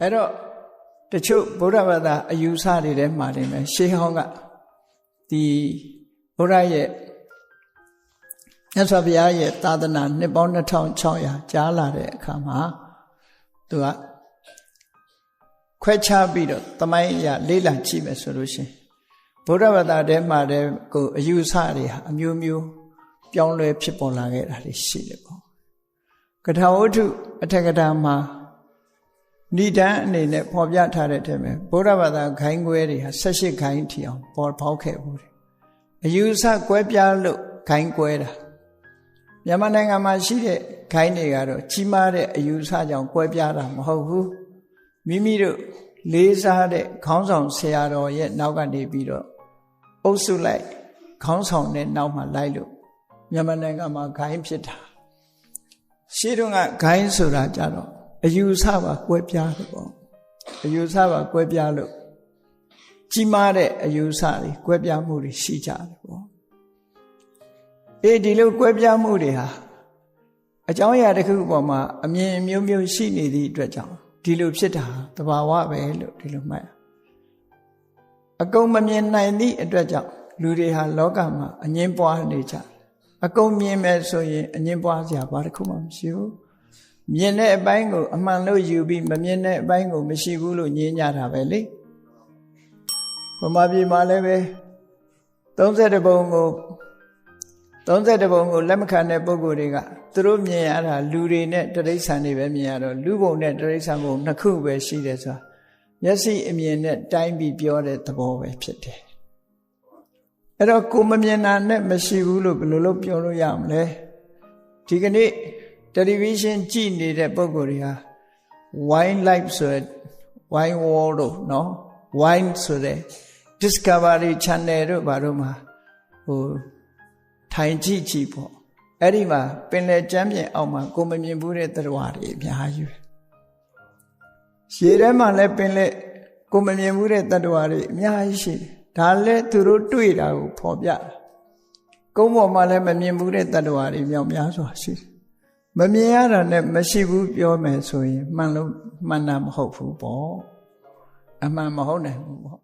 အဲ့တော့တချို့ဗုဒ္ဓဘာသာအယူဆတွေထဲမှာနေမယ်ရှေးဟောင်းကဒီဘုရားရဲ့မြတ်စွာဘုရားရဲ့သာသနာနှစ်ပေါင်း2600ကြားလာတဲ့အခါမှာသူကခွဲခြားပြီးတော့တမိုင်းရလေးလံကြည့်မယ်ဆိုလို့ရှင်ဗုဒ္ဓဘာသာထဲမှာတည်းကိုအယူဆတွေဟာအမျိုးမျိုးပြောင်းလဲဖြစ်ပေါ်လာခဲ့တာတွေရှိတယ်ပေါ့ကထာဝတ္ထုအထက်ကထာမှာ ဏိဒန်းအနေနဲ့ဖော်ပြထားတဲ့ထဲမှာဗုဒ္ဓဘာသာခိုင်းခွဲတွေဟာ18ခိုင်းထီအောင်ပေါ်ပေါက်ခဲ့ဘူးတယ်အယူဆကွဲပြားလို့ခိုင်းကွဲတာမြန်မာနိုင်ငံမှာရှိတဲ့ခိုင်းတွေကတော့ကြီးမားတဲ့အယူဆကြောင့်ကွဲပြားတာမဟုတ်ဘူးမိမိတို့လေးစားတဲ့ခေါင်းဆောင်ဆရာတော်ရဲ့နောက်ကနေပြီးတော့အုပ်စုလိုက်ခေါင်းဆောင်တဲ့နောက်မှာလိုက်လို့မြန်မာနိုင်ငံမှာခိုင်းဖြစ်တာရှေးတုန်းကခိုင်းဆိုတာကြတော့ အယူဆပါကွဲပြားတယ်ပေါ့အယူဆပါကွဲပြားလို့ကြီးမားတဲ့အယူဆတွေကွဲပြားမှုတွေရှိကြတယ်ပေါ့အေးဒီလိုကွဲပြားမှုတွေဟာအကြောင်းအရာတစ်ခုပေါ်မှာအမြင်မျိုးမျိုးရှိနေသည့်အတွက်ကြောင့်ဒီလိုဖြစ်တာတဘာဝပဲလို့ဒီလိုမှတ်အကုန်မမြင်နိုင်သည့်အတွက်ကြောင့်လူတွေဟာလောကမှာအငင်းပွားနေကြအကုန်မြင်မယ်ဆိုရင်အငင်းပွားစရာဘာတစ်ခုမှမရှိဘူး မြင်တဲ့အပိုင်းကိုအမှန်လို့ယူပြီးမမြင်တဲ့အပိုင်းကိုမရှိဘူးလို့ညင်းကြတာပဲလေဗမာပြည်မှာလည်းပဲ30ပုံကို30ပုံကိုလက်မခံတဲ့ပုံကိုယ်တွေကသူတို့မြင်ရတာလူတွေနဲ့တရိษံတွေပဲမြင်ရတော့လူပုံနဲ့တရိษံပုံနှစ်ခုပဲရှိတယ်ဆိုတာမျက်စိအမြင်နဲ့တိုင်းပြီးပြောတဲ့သဘောပဲဖြစ်တယ်အဲ့တော့ကိုမမြင်တာနဲ့မရှိဘူးလို့ဘယ်လိုလုပ်ပြောလို့ရမလဲဒီကနေ့ တယ်လီဗီရှင်းကြည့်နေတဲ့ပုံကိုယ်တွေဟာ wine life ဆိုတဲ့ wine wall တို့နော် wine ဆိုတဲ့ discovery channel တို့ဘာတို့မှာဟိုထိုင်ကြည့်ကြည့်ပေါ့အဲ့ဒီမှာပင်လယ်ကျမ်းပြင်အောက်မှာကိုမမြင်ဘူးတဲ့သတ္တဝါတွေအများကြီးပဲရေထဲမှာလည်းပင်လယ်ကိုမမြင်ဘူးတဲ့သတ္တဝါတွေအများကြီးရှိတယ်ဒါလည်းသူတို့တွေ့တာကိုဖော်ပြတာကုန်းပေါ်မှာလည်းမမြင်ဘူးတဲ့တ attva တွေမြောက်များစွာရှိတယ် မမြင်ရတာနဲ့မရှိဘူးပြောမယ်ဆိုရင်မှန်လို့မှန်တာမဟုတ်ဘူးပေါ့အမှန်မဟုတ်နိုင်ဘူးပေါ့